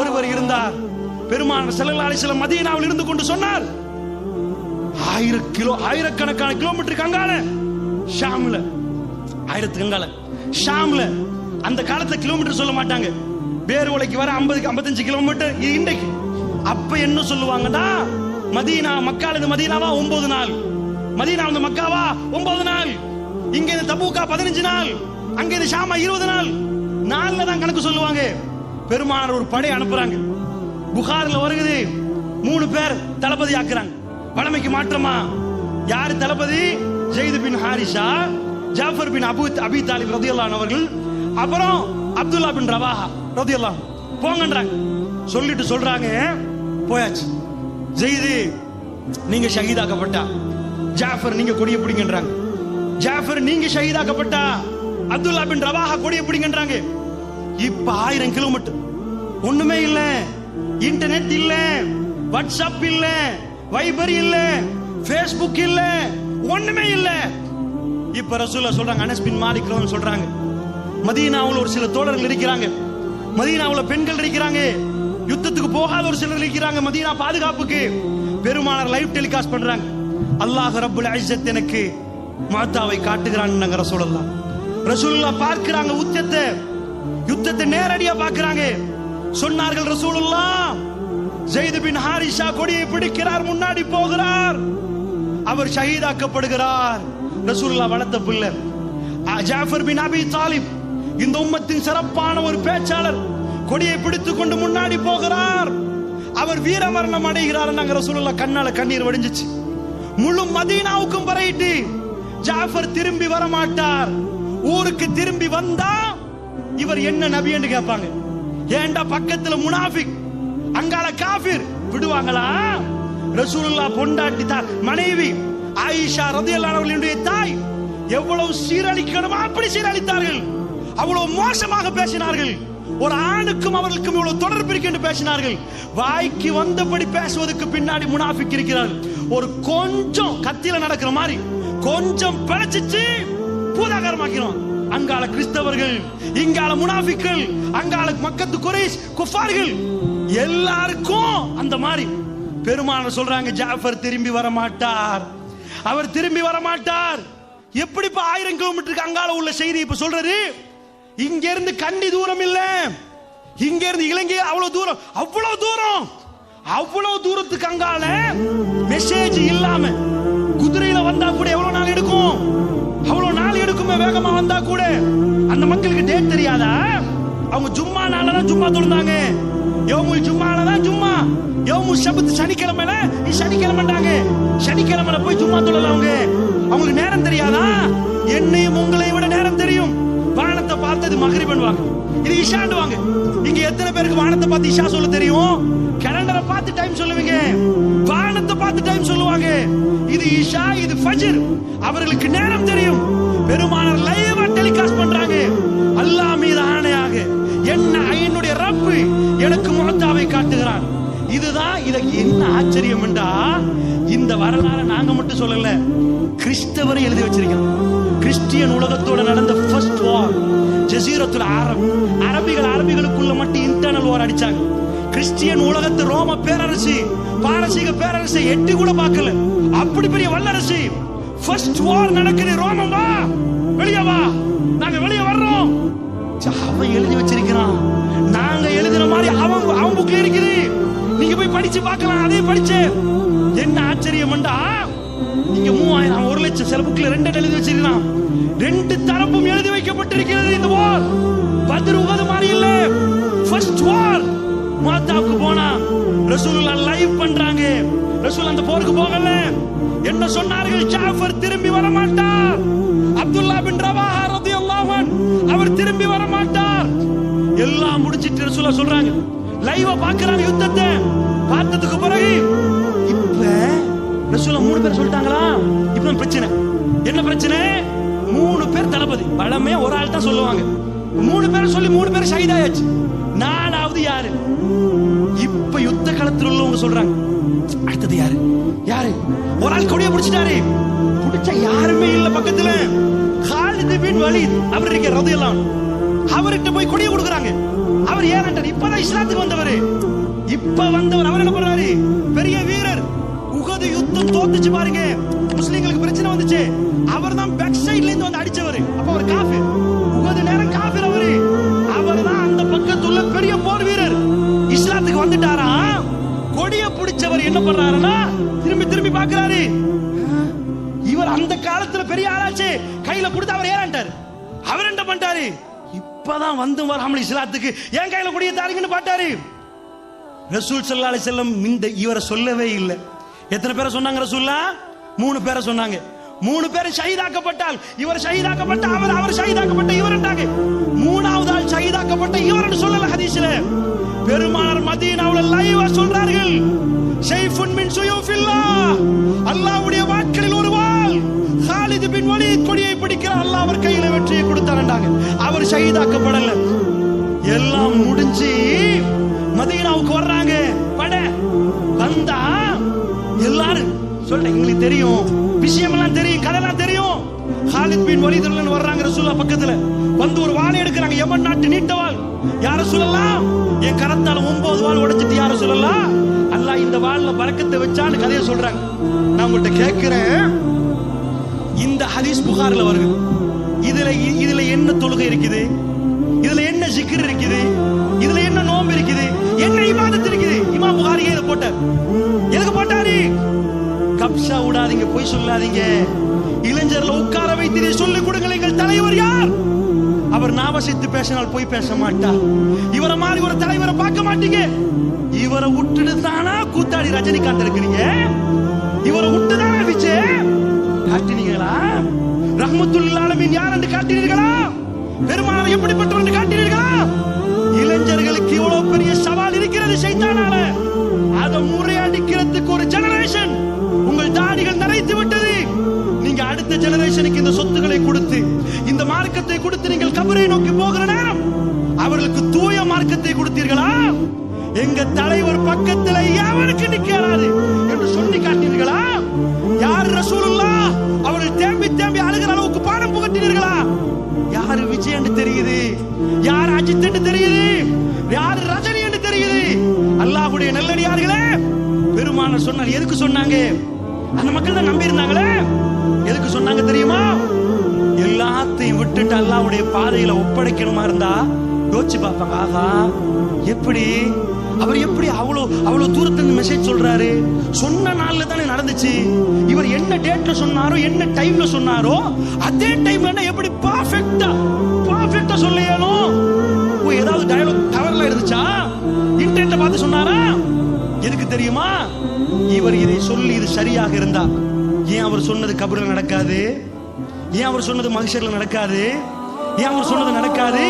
ஒருவர் இருந்தார். பெருமான செல்லலாளி சில வஸல்லம் மதீனாவில் இருந்து கொண்டு சொன்னார். ஆயிரம் கிலோ ஆயிரக்கணக்கான கிலோமீட்டர் கங்கால ஷாம்ல ஆயிரத்து கங்கால. ஷாம்ல அந்த காலத்துல கிலோமீட்டர் சொல்ல மாட்டாங்க. வேறு உலைக்கு வர ஐம்பது ஐம்பத்தஞ்சு கிலோமீட்டர் இன்றைக்கு. அப்ப என்ன சொல்லுவாங்கன்னா மதீனா மக்கால இந்த மதீனாவா ஒன்பது நாள். மதீனா இந்த மக்காவா ஒன்பது நாள். இங்க இருந்து தபூக்கா பதினஞ்சு நாள். அங்க இருந்து ஷாமா இருபது நாள். நாள்ல தான் கணக்கு சொல்லுவாங்க. பெருமானார் ஒரு படை அனுப்புறாங்க. புகார்ல வருகுது. மூணு பேர் தளபதி ஆக்குறாங்க. பழமைக்கு மாற்றமா? யாரு தளபதி? ஜெயிது பின் ஹாரிஷா ஜாஃபர் பின் அபு அபி தாலிப் ரதியல்லான் அவர்கள் அப்புறம் அப்துல்லா பின் ரவாஹா ரதியல்லான் போங்கன்றாங்க. சொல்லிட்டு சொல்றாங்க. போயாச்சு. ஜெயிது நீங்க ஷஹீதாக்கப்பட்டா. ஜாஃபர் நீங்க கொடிய பிடிங்கன்றாங்க. ஜாஃபர் நீங்க ஷஹீதாக்கப்பட்டா. அப்துல்லா பின் ரவாஹா கொடிய பிடிங்கன்றாங்க. இப்ப ஆயிரம் கிலோமீட்டர். ஒண்ணுமே இல்ல. இன்டர்நெட் இல்ல. வாட்ஸ்அப் இல்ல. வைபர் இல்ல. ஃபேஸ்புக் இல்ல. ஒண்ணுமே இல்ல. இப்ப ரசூல சொல்றாங்க அனஸ் பின் மாலிக் சொல்றாங்க மதீனாவுல ஒரு சில தோழர்கள் இருக்கிறாங்க. மதீனாவுல பெண்கள் இருக்கிறாங்க. யுத்தத்துக்கு போகாத ஒரு சிலர் இருக்கிறாங்க மதீனா பாதுகாப்புக்கு. பெருமானார் லைவ் டெலிகாஸ்ட் பண்றாங்க. அல்லாஹ் ரப்புல் இஸ்ஸத் எனக்கு மாத்தாவை காட்டுகிறான் நாங்க ரசூலுல்லாஹ். ரசூலுல்லாஹ் உத்தத்தை. யுத்தத்தை யுத்தத்தை நேரடியா பார்க்கறாங்க. சொன்னார்கள் ரசூலுல்லா ஜெயிது பின் ஹாரிஷா கொடியை பிடிக்கிறார் முன்னாடி போகிறார். அவர் ஷஹீதாக்கப்படுகிறார். ரசூலுல்லா வளர்த்த பிள்ளை. அ, ஜாஃபர் பின் அபி தாலிப். இந்த உம்மத்தின் சிறப்பான ஒரு பேச்சாளர். கொடியை பிடித்துக் கொண்டு முன்னாடி போகிறார். அவர் வீரமரணம் அடைகிறார் நாங்க ரசூலுல்லா கண்ணால கண்ணீர் வடிஞ்சிச்சு. முழு மதீனாவுக்கும் பறையிட்டு ஜாஃபர் திரும்பி வர மாட்டார் ஊருக்கு திரும்பி வந்தா இவர் என்ன நபி என்று கேட்பாங்க. ஏன்டா பக்கத்துல முனாஃபிக்? அங்கால காஃபிர். விடுவாங்களா? ரசூலுல்லா பொண்டாட்டி தான் மனைவி ஆயிஷா ரதியல்லானவர்களுடைய தாய் எவ்வளவு சீரழிக்கணுமோ அப்படி சீரழித்தார்கள். அவ்வளவு மோசமாக பேசினார்கள். ஒரு ஆணுக்கும் அவர்களுக்கும் இவ்வளவு தொடர்பு இருக்கு என்று பேசினார்கள். வாய்க்கு வந்தபடி பேசுவதற்கு பின்னாடி முனாஃபிக் இருக்கிறார்கள் ஒரு கொஞ்சம் கத்தியில நடக்கிற மாதிரி கொஞ்சம் பிழைச்சிச்சு பூதாகரமாக்கிறோம். அங்கால கிறிஸ்தவர்கள் இங்கால முனாஃபிக்கள் அங்கால மக்கத்து குறைஸ் குஃபார்கள் எல்லாருக்கும் அந்த மாதிரி பெருமான சொல்றாங்க ஜாஃபர் திரும்பி வர மாட்டார் அவர் திரும்பி வர மாட்டார் எப்படி இப்ப ஆயிரம் கிலோமீட்டருக்கு அங்கால உள்ள செய்தி இப்ப சொல்றது? இங்க இருந்து கண்டி தூரம் இல்ல. இங்க இருந்து இலங்கை அவ்வளவு தூரம் அவ்வளவு தூரம். அவ்வளவு தூரத்துக்கு அங்கால மெசேஜ் இல்லாம தான் சும்மா தொழுந்தாங்க. யோமுல் ஜும்மால தான் ஜும்மா. யோமு சபத்து சனிக்கிழமையில நீ சனிக்கிழமைண்டாங்க. சனிக்கிழமையில போய் சும்மா தொழல அவங்க. அவங்களுக்கு நேரம் தெரியாதா? என்னையும் உங்களை விட நேரம் தெரியும். வானத்தை பார்த்தது மகரி பண்ணுவாங்க இது இஷாண்டுவாங்க இங்க எத்தனை பேருக்கு வானத்தை பார்த்து இஷா சொல்ல தெரியும்? கேலண்டரை பார்த்து டைம் சொல்லுவீங்க. வானத்தை பார்த்து டைம் சொல்லுவாங்க. இது இஷா இது ஃபஜர். அவர்களுக்கு நேரம் தெரியும். பெருமானார் லைவா டெலிகாஸ்ட் பண்றாங்க. அல்லாஹ் மீது ஆணையா என்ன என்னுடைய ரப்பு எனக்கு முகத்தாவை காட்டுகிறான்? இதுதான் இதற்கு என்ன ஆச்சரியம் என்றா இந்த வரலாறு நாங்க மட்டும் சொல்லல கிறிஸ்தவரை எழுதி வச்சிருக்கோம் கிறிஸ்டியன் உலகத்தோட நடந்த ஃபர்ஸ்ட் வார் ஜசீரத்துல அரப் அரபிகள் அரபிகளுக்குள்ள மட்டும் இன்டர்னல் வார் அடிச்சாங்க. கிறிஸ்டியன் உலகத்து ரோம பேரரசு பாரசீக பேரரசு எட்டி கூட பார்க்கல. அப்படி பெரிய வல்லரசு ஃபர்ஸ்ட் வார் நடக்குது. ரோமம் வா வெளியே வா. நாங்க வெளியே அவன் எழுதி வச்சிருக்கிறான். நாங்க எழுதின மாதிரி அவன் அவன் புக்ல இருக்குது. நீங்க போய் படிச்சு பார்க்கலாம் அதே படிச்சு. என்ன ஆச்சரியம் நீங்க மூவாயிரம் ஒரு லட்சம் சில புக்ல ரெண்டு எழுதி வச்சிருக்கிறான். ரெண்டு தரப்பும் எழுதி வைக்கப்பட்டிருக்கிறது இந்த வார் பதில் உபது மாதிரி இல்ல. ஃபர்ஸ்ட் வார் மாத்தாவுக்கு போனா ரசூலுல்லா லைவ் பண்றாங்க. ரசூல் அந்த போருக்கு போகல. என்ன சொன்னார்கள்? ஜாஃபர் திரும்பி வர மாட்டார் அப்துல்லா பின் ரவாஹா ரசூலா சொல்றாங்க. லைவா பாக்குறாங்க யுத்தத்தை. பார்த்ததுக்கு பிறகு இப்ப ரசூலா மூணு பேர் சொல்லிட்டாங்களா? இப்ப பிரச்சனை. என்ன பிரச்சனை? மூணு பேர் தளபதி. பழமே ஒரு ஆள் தான் சொல்லுவாங்க. மூணு பேர் சொல்லி மூணு பேர் ஷஹீதாயாச்சு. நாலாவது யாரு? இப்ப யுத்த களத்தில் உள்ளவங்க சொல்றாங்க. அடுத்தது யாரு? யாரு? ஒரு ஆள் கொடிய பிடிச்சிட்டாரு. பிடிச்ச யாருமே இல்ல பக்கத்துல. ஹாலித் பின் வலீத் அவர் இருக்க ரதையெல்லாம் அவர்கிட்ட போய் கொடியை கொடுக்குறாங்க. அவர் ஏன் இப்பதான் இஸ்லாத்துக்கு வந்தவர். இப்ப வந்தவர் அவர் என்ன பண்றாரு பெரிய வீரர். உகது யுத்தம் தோத்துச்சு பாருங்க. முஸ்லீம்களுக்கு பிரச்சனை வந்துச்சு. அவர் தான் பேக் சைட்ல இருந்து வந்து அடிச்சவர். அப்ப அவர் காஃபி உகது நேரம் காஃபிர் அவரு. அவர் தான் அந்த பக்கத்துள்ள பெரிய போர் வீரர். இஸ்லாத்துக்கு வந்துட்டாரா? கொடிய பிடிச்சவர் என்ன பண்றாருன்னா திரும்பி திரும்பி பாக்குறாரு இவர் அந்த காலத்துல பெரிய ஆளாச்சு. கையில கொடுத்து அவர் ஏறாண்டார் அவர் என்ன பண்ணிட்டாரு? இப்பதான் வந்து வராமல் இஸ்லாத்துக்கு என் கையில கூடிய தாருங்கன்னு பாட்டாரு. ரசூல் சல்லா அலைஹி செல்லம் இந்த இவரை சொல்லவே இல்லை. எத்தனை பேரை சொன்னாங்க ரசூல்லா? மூணு பேரை சொன்னாங்க. மூணு பேர் ஷஹீதாக்கப்பட்டால் இவர் ஷஹீதாக்கப்பட்ட அவர் அவர் ஷஹீதாக்கப்பட்ட இவர் என்றாங்க. வந்தா எல்லாரும் சொல்றேன் எங்களுக்கு தெரியும். விஷயம் எல்லாம் தெரியும் கதைலாம் தெரியும். ஹாலித் பின் வலிதுல்லன் வர்றாங்க ரசூலா பக்கத்துல. வந்து ஒரு வாளை எடுக்கிறாங்க எமன் நாட்டு நீட்ட வாள் யார சொல்லலாம் என் கரத்தால ஒன்பது வாள் உடைச்சிட்டு யார சொல்லலாம் அல்லாஹ் இந்த வாள்ல பறக்கத்தை வச்சான்னு கதையை சொல்றாங்க. நான் உங்கள்கிட்ட கேட்கிறேன். இந்த ஹதீஸ் புகார்ல வருது. இதுல இதுல என்ன தொழுகை இருக்குது? இதுல என்ன ஜிக்ர் இருக்குது? போட்டார். எதுக்கு போட்டாரு? கப்ஷா விடாதீங்க போய் சொல்லாதீங்க. இளைஞர்ல உட்கார வைத்து சொல்லி கொடுங்கள் எங்கள் தலைவர் யார்? அவர் நாவசித்து பேசினால் போய் பேச மாட்டார் இவரை மாதிரி ஒரு தலைவரை பார்க்க மாட்டீங்க. இவரை விட்டுட்டு தானா கூத்தாடி ரஜினிகாந்த் இருக்கிறீங்க? இவரை விட்டு தானே விஜய் காட்டினீங்களா? ரஹ்மத்துல் ஆலமீன் யார் என்று காட்டினீர்களா? பெருமானார் எப்படிப்பட்டவர் என்று காட்டினீர்களா? எங்க தலைவர் பக்கத்துல எவனுக்கு நிக்கிறாரு என்று சொல்லி காட்டினீர்களா? யார் ரசூலுல்லா? அவர்கள் தேம்பி தேம்பி அழுகிற அளவுக்கு பாடம் புகட்டினீர்களா? யாரு விஜய் என்று தெரியுது? யார் அஜித் என்று தெரியுது? யார் ரஜினி என்று தெரியுது? அல்லாஹ்வுடைய நல்லடியார்களே பெருமான சொன்னார் எதுக்கு சொன்னாங்க? அந்த மக்கள் தான் நம்பி இருந்தாங்களே எதுக்கு சொன்னாங்க தெரியுமா? எல்லாத்தையும் விட்டுட்டு அல்லாஹ்வுடைய பாதையில ஒப்படைக்கணுமா இருந்தா? யோசிச்சு பார்ப்பாங்க ஆகா எப்படி? அவர் எப்படி அவ்வளோ அவ்வளோ தூரத்துல இருந்து மெசேஜ் சொல்றாரு? சொன்ன நாள்ல தானே நடந்துச்சு. இவர் என்ன டேட்ல சொன்னாரோ என்ன டைம்ல சொன்னாரோ அதே டைம்ல எப்படி பர்ஃபெக்ட்டா பர்ஃபெக்ட்டா சொல்ல இயலும் ஓ ஏதாவது டயலாக் டவர்ல இருந்துச்சா? இன்டர்நெட்ல பார்த்து சொன்னாரா? எதுக்கு தெரியுமா? இவர் இதை சொல்லி இது சரியாக இருந்தா. ஏன் அவர் சொன்னது கபரில் நடக்காது? ஏன் அவர் சொன்னது மகிஷர்ல நடக்காது? ஏன் அவர் சொன்னது நடக்காது?